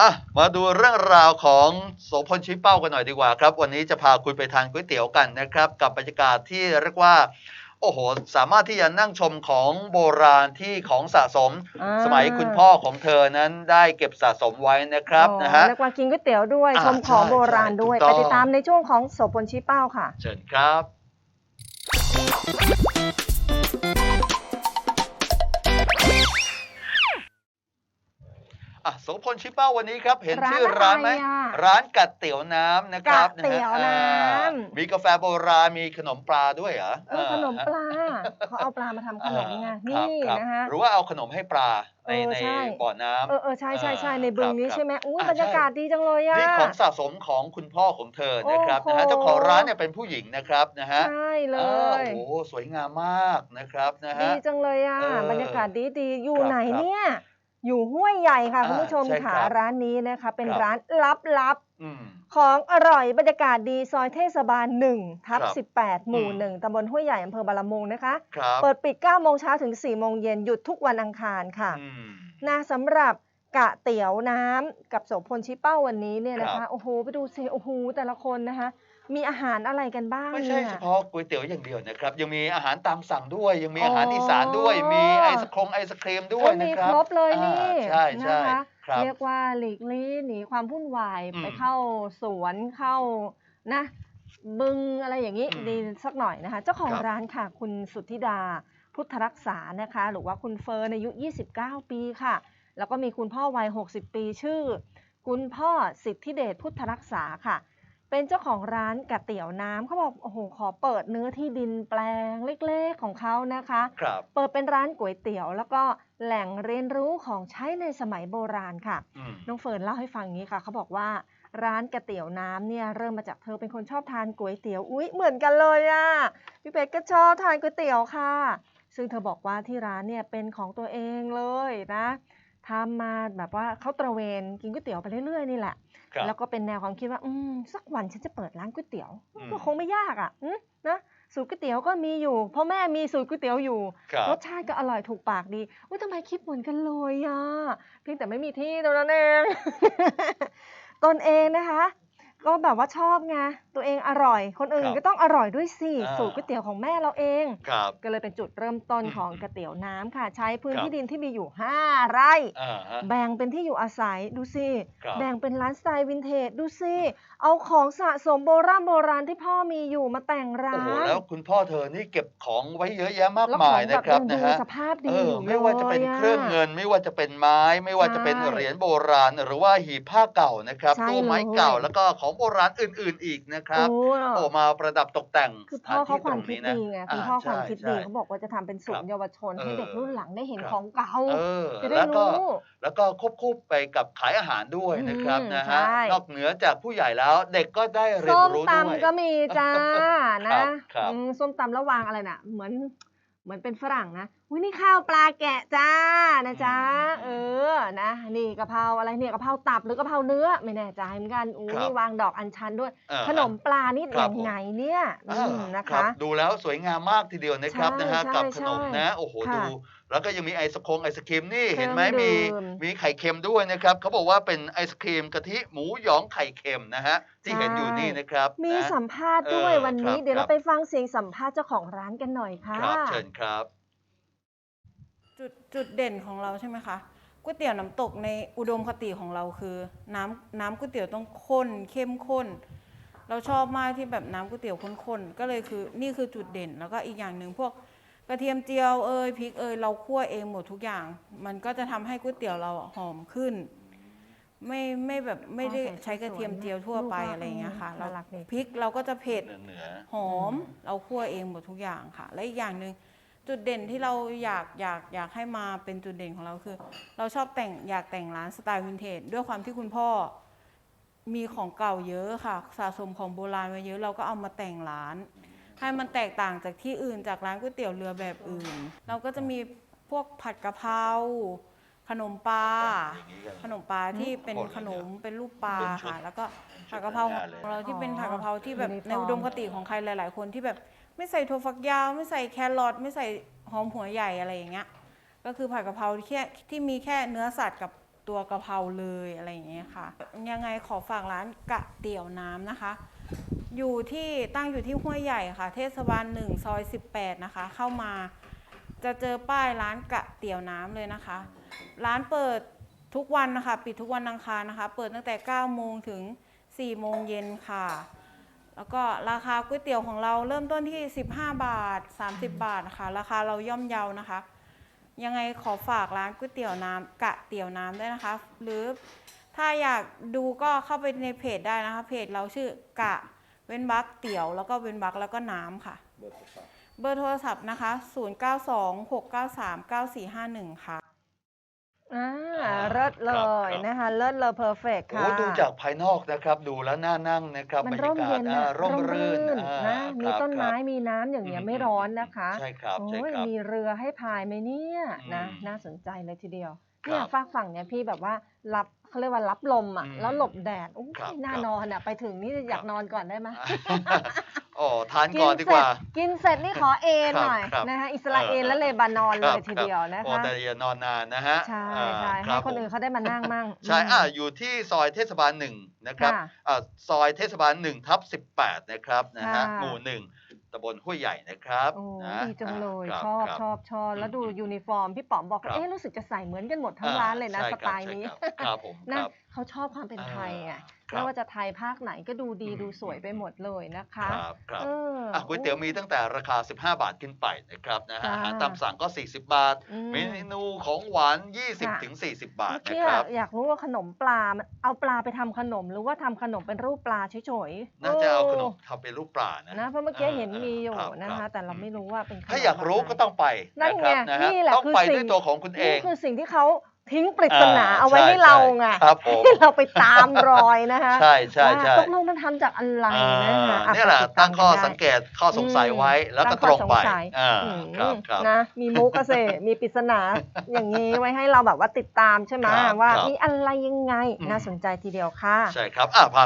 อะมาดูเรื่องราวของโสพลชิเป้ากันหน่อยดีกว่าครับ วันนี้จะพาคุณไปทานก๋วยเตี๋ยวกันนะครับ กับบรรยากาศที่เรียกว่า โอ้โห สามารถที่จะนั่งชมของโบราณที่ของสะสม อ่า สมัยคุณพ่อของเธอนั้นได้เก็บสะสมไว้นะครับอ๋อนะฮะ เรียกว่ากินก๋วยเตี๋ยวด้วย อ่าชมของใช่โบราณด้วย ใช่ถูกต้องไปติดตามในช่วงของโสพลชี้เป้าค่ะ เชิญครับ อะโสพลชิเป้าวันนี้ครับ เห็นร้านชื่อร้านไหมอะไรอะร้านกัดเตี๋ยวน้ำนะครับกัดเตี๋ยวน้ำะฮะอ่ามีกาแฟโบราณมีขนมปลาด้วยเหรอเออขนมปลาเขาเอาปลามาทำขนมไงอ่านี่ครับนะคะหรือว่าเอาขนมให้ปลาในเออในใช่บ่อน้ำเออเออใช่ใช่ใช่อ่าในบึงนี้ครับใช่ไหมอุ้ยอ่าบรรยากาศดีจังเลยอะนี่ของสะสมของคุณพ่อของเธอนะครับโอ้นะโหฮะเจ้าของร้านเนี่ยเป็นผู้หญิงนะครับนะฮะใช่เลอ่ายโอ้โหสวยงามมากนะครับนะดีฮะจังเลยอะเออบรรยากาศดีดีๆอยู่ครับไหนครับเนี่ย อยู่ห้วยใหญ่ค่ะอ่าคุณผู้ชมใช่ค่ะครับร้านนี้นะคะ เป็นครับร้านลับๆอืมของอร่อยบรรยากาศดีซอยเทศบาล1ทับครับ18 หมู่อืม1ตำบลห้วยใหญ่อำเภอบาละมุงนะคะครับเปิดปิด9โมงเช้าถึง4โมงเย็นหยุดทุกวันอังคารค่ะอืมนะสำหรับกะเตี๋ยวน้ำกับโสพลชิเป้าวันนี้เนี่ยนะครัคะบโอ้โห ไปดูสิโอ้โหแต่ละคนนะคะ มีอาหารอะไรกันบ้างไม่ใช่เนี่ย เฉพาะก๋วยเตี๋ยวอย่างเดียวนะครับ ยังมีอาหารตามสั่งด้วย ยังมีอาหารอ๋ออี อีสานด้วย มีไอศครงไอศครีมด้วโอ้ยยนะมีครัคบรบเลยนี่อ่าใช่ใช่นะคะ ครับ เรียกว่าหลีกลี่หนีความวุ่นวายอืมไปเข้าสวนเข้านะ บึงอะไรอย่างนี้อืมดีสักหน่อยนะคะ เจ้าของครับ ร้านค่ะ คุณสุทธิดาพุทธรักษานะคะ หรือว่าคุณเฟิร์นอายุ 29 ปีค่ะ แล้วก็มีคุณพ่อวัย 60 ปีชื่อ คุณพ่อสิทธิเดชพุทธรักษาค่ะ เป็นเจ้าของร้านก๋วยเตี๋ยวน้ำเขาบอกโอ้โหขอเปิดเนื้อที่ดินแปลงเล็กๆของเขานะคะ ครับเปิดเป็นร้านก๋วยเตี๋ยว แล้วก็แหล่งเรียนรู้ของใช้ในสมัยโบราณค่ะ อืมน้องเฟิร์นเล่าให้ฟังอย่างนี้ค่ะเขาบอกว่าร้านก๋วยเตี๋ยวน้ำเนี่ยเริ่มมาจากเธอเป็นคนชอบทานก๋วยเตี๋ยวอุ๊ยเหมือนกันเลยอะ่ะพี่เป็ดก็ชอบทานก๋วยเตี๋ยวค่ะ ซึ่งเธอบอกว่าที่ร้านเนี่ยเป็นของตัวเองเลยนะ ทำมาแบบว่าเขาตระเวนกินก๋วยเตี๋ยวไปเรื่อยๆนี่แหละ ครับแล้วก็เป็นแนวความคิดว่าอืมสักวันฉันจะเปิดร้านก๋วยเตี๋ยวอืม ก็คงไม่ยากอะอืมนะสูตรก๋วยเตี๋ยวก็มีอยู่พ่อแม่มีสูตรก๋วยเตี๋ยวอยู่ ครับ รสชาติก็อร่อยถูกปากดีอุ้ยทำไมคิดเหมือนกันเลยอะ เพียงแต่ไม่มีที่เท่านั้นเอง ตนเองนะคะ ก็แบบว่าชอบไงตัวเองอร่อย คนอื่นครับก็ต้องอร่อยด้วยสิอ่า สูตรก๋วยเตี๋ยวของแม่เราเอง ครับ ก็เลยเป็นจุดเริ่มต้นอืมของก๋วยเตี๋ยวน้ำค่ะ ใช้พื้นครับ ที่ดินที่มีอยู่ 5 ไร่ อ่าฮะ แบ่งเป็นที่อยู่อาศัยดูสิ ครับแบ่งเป็นร้านสไตล์วินเทจดูสิ เอาของสะสมโบราณโบราณที่พ่อมีอยู่มาแต่งร้าโอ้โหนแล้วคุณพ่อเธอนี่เก็บของไว้เยอะแยะมากแล้วมาขอยงแบนะบครับยังนะดูฮะสภาพดีเอออยู่ไม่ว่าจะเป็นลย เครื่องเงิน ไม่ว่าจะเป็นไม้ ไม่ว่าจะเป็นใช่เหรียญโบราณ หรือว่าหีบผ้าเก่านะครับใช่ตู้ไม้เลย เก่าแล้วก็ของโบราณอื่น ๆ อีกนะครับโอ้โอ้มาประดับตกแต่งคือสพ่ถาอนเขาที่คตวารมงคิดนี้นะดีไงคุณพ่อความคิดดีใช่เขาบอกว่าจะทำเป็นศูนย์เยาวชนเออให้เด็กรุ่นหลังได้เห็นครับของเก่าเออจะได้แล้วก็รู้แล้วก็ควบคู่ไปกับขายอาหารด้วยนะครับอืมนะฮะใช่นอกเหนือจากผู้ใหญ่แล้วเด็กก็ได้เรียนส้มรู้ด้วยตำก็มีจ้าครันะบครับอืมส้มตำแล้ววางอะไรน่ะ เหมือนเหมือนเป็นฝรั่งนะ อุ้ยนี่ข้าวปลาแกะจ้านะจ๊ะอืเอมอนะนี่กะเพราอะไรเนี่ยกะเพราตับหรือกะเพราเนื้อไม่แน่ใจเหมือนกันอู้ครับนี่วางดอกอัญชันด้วยอ่าขนมปลานี่ครัยับงผมไงเนี่ยอือ่ามนะรัคะ บดูแล้วสวยงามมากทีเดียวนะครับใช่นะฮะใช่กับขนมใช่นะ โอ้โหค่ะดูแล้วก็ยังมีไอศครงไอศครีมนี่เครื่องเห็นไหมมีดื่มมีไข่เค็มด้วยนะครับเขาบอกว่าเป็นไอศครีมกะทิหมูหยองไข่เค็มนะฮะที่เห็นอยู่นี่นะครับมีนะ สัมภาษณ์ด้วยเออวันนี้ ครับเดี๋ยวครัเราบ ไปฟังเสียงสัมภาษณ์เจ้าของร้านกันหน่อยค่ะ ครับเชิญครับ จุดจุดเด่นของเราใช่ไหมคะก๋วยเตี๋ยวน้ำตกในอุดมคติของเราคือ น้ำน้ำก๋วยเตี๋ยวต้องข้นเข้มข้น เราชอบมากที่แบบน้ำก๋วยเตี๋ยวข้นๆก็เลยคือนี่คือจุดเด่นแล้วก็อีกอย่างหนึ่งพวกกระเทียมเจียวเอยพริกเอยเราคั่วเองหมดทุกอย่าง มันก็จะทำให้ก๋วยเตี๋ยวเราอะหอมขึ้น ไม่ไม่แบบไม่ได้อ๋อใส่ใช้กระเทียมเจียวทั่วไปลูกว่าอะไรอย่างเงี้ยค่ะอืมเราน่ารักดีพริกเราก็จะเผ็ดเนื้อเนื้อหอม เราคั่วเองหมดทุกอย่างค่ะ และอีกอย่างหนึ่ง จุดเด่นที่เราอยากอยากอยากให้มาเป็นจุดเด่นของเราคือ เราชอบแต่งอยากแต่งร้านสไตล์วินเทจด้วยความที่คุณพ่อมีของเก่าเยอะค่ะ สะสมของโบราณไว้เยอะเราก็เอามาแต่งร้าน ให้มันแตกต่างจากที่อื่นจากร้านก๋วยเตี๋ยวเรือแบบอื่น เราก็จะมีพวกผัดกะเพรา ขนมปลาอย่างนี้กันขนมปลาที่เป็นคนเลยขนมเป็นรูปปลาเป็นชุดค่ะ แล้วก็ผัดกะเพราชุดหน้าเลยของเราที่เป็นอ๋อผัดกะเพราที่แบบยูนิฟอร์มในอุดมคติของใครหลาย ๆ คนที่แบบไม่ใส่ถั่วฝักยาว ไม่ใส่แครอทไม่ใส่หอมหัวใหญ่อะไรอย่างเงี้ยก็คือผัดกะเพราที่แค่ที่มีแค่เนื้อสัตว์กับตัวกะเพราเลยอะไรอย่างเงี้ยค่ะ ยังไงขอฝากร้านกะเตี๋ยวน้ำนะคะ อยู่ที่ตั้งอยู่ที่ห้วยใหญ่ค่ะ เทศบาลหนึ่งซอย 18 นะคะ เข้ามา จะเจอป้ายร้านกะเตี๋ยวน้ำเลยนะคะ ร้านเปิดทุกวันนะคะ ปิดทุกวันอังคารนะคะ เปิดตั้งแต่ 9 โมงถึง 4 โมงเย็นค่ะ แล้วก็ราคาก๋วยเตี๋ยวของเราเริ่มต้นที่ 15 บาท 30 บาทนะคะ ราคาเราย่อมเยานะคะ ยังไงขอฝากร้านก๋วยเตี๋ยวน้ำกะเตี๋ยวน้ำด้วยนะคะ หรือถ้าอยากดูก็เข้าไปในเพจได้นะคะ เพจเราชื่อกะเว้นบักเตี๋ยว แล้วก็เว้นบักแล้วก็น้ำค่ะ เบอร์โทรศัพท์นะคะ 0926939451 ค่ะ อ่าอ่าเลิศเลครับยครับ นะคะเลิศเลอเพอร์เฟกโอ้ค่ะ ดูจากภายนอกนะครับ ดูแล้วน่านั่งนะครับมันบรรร่ยามกาศเย็นอ่านะร่มรื่นอ่านะมีครับต้นครับไม้มีน้ำอย่างเงี้ยอืม ไม่ร้อนนะคะใช่ครับใช่โอ้ยครับ มีเรือให้พายไหมเนี่ยนะอืมน่าสนใจเลยทีเดียวครับเนี่ยฝากฝั่งเนี่ยพี่แบบว่ารับเขาเรียกว่ารับลมอะอืมแล้วหลบแดดโอ้ยครับน่าครับนอนอะไปถึงนี่อยากนอนก่อนได้ไหมอ๋ อทานก่อนดีกว่า กินเสร็จนี่ขอเอนครับหน่อยครับนะคะอิสราเอลและเลบานอนเลครับยทีเดียวนะโอ้คะแต่อย่านอนนานนะฮะใช่อ่าใช่รัให้บคนอื่นเขาได้มานั่งมั่ง ใช่มอ่าอยู่ที่ซอยเทศบาลหนึ่งนะครับค่ะอ่าซอยเทศบาลหนึ่งทับสิบแปดนะครับนะฮะค่ะ หมู่หนึ่งตำบลห้วยใหญ่นะครับโอ้นะดีจังเลยาชอบครับชอบชอบอืมแล้วดูยูนิฟอร์มพี่ป๋อมบอกครับ เอ๊ะรู้สึกจะใส่เหมือนกันหมดทั้งอ่ร้านเลยนะใช่สครับไตล์นี้ใช่ครับครับผมคนะรับ เขาชอบความเป็นไทยอะครับ ไม่ว่าจะไทยภาคไหนก็ดูดีอืมดูสวยไปหมดเลยนะคะครับครับเอออะก๋วยเตี๋ยวมีตั้งแต่ราคา 15 บาทขึ้นไปนะครับนะฮะจ้าอาหารตามสั่งก็ 40 บาทอืมเมนูของหวาน 20ค่ะถึง40 บาทเมื่อนะกี้ครับอยากรู้ว่าขนมปลามันเอาปลาไปทำขนม หรือว่าทำขนมเป็นรูปปลาเฉยๆน่าจะเอาขนมโทำเป็นรูปปลานะนะเพราะเมื่อกี้เห็นมีอยู่รับนะรัคะบแต่เราไม่รู้ว่าเป็นขนมถ้าอยากรู้ะไก็ต้องไปนั่นนะคไงรับนะฮะนี่แหละต้องคือไปสิ่งด้วยตัวของคุณเอนี่งคือสิ่งที่เขา ทิ้งปริศนาอ่าเอาไว้ใช่ให้เราไงใช่ครับผมให้เราไปตามรอยนะคะใช่ใช่ใช่ว่าตกลงมันทำจากอะไรนะคะอ่าอ่เนี่ยแหละไปดตั้งข้อกันได้สังเกตข้อสงสัยไว้แล้วก็ตั้ตข้รองไปสสัยอ่าอืมครับครับนะมีมุกเกษตรมีปริศนาอย่างนี้ไว้ให้เราแบบว่าติดตามใช่ไหมครับว่าครับมีอะไรยังไงอืมน่าสนใจทีเดียวค่ะใช่ครับอะผ่าน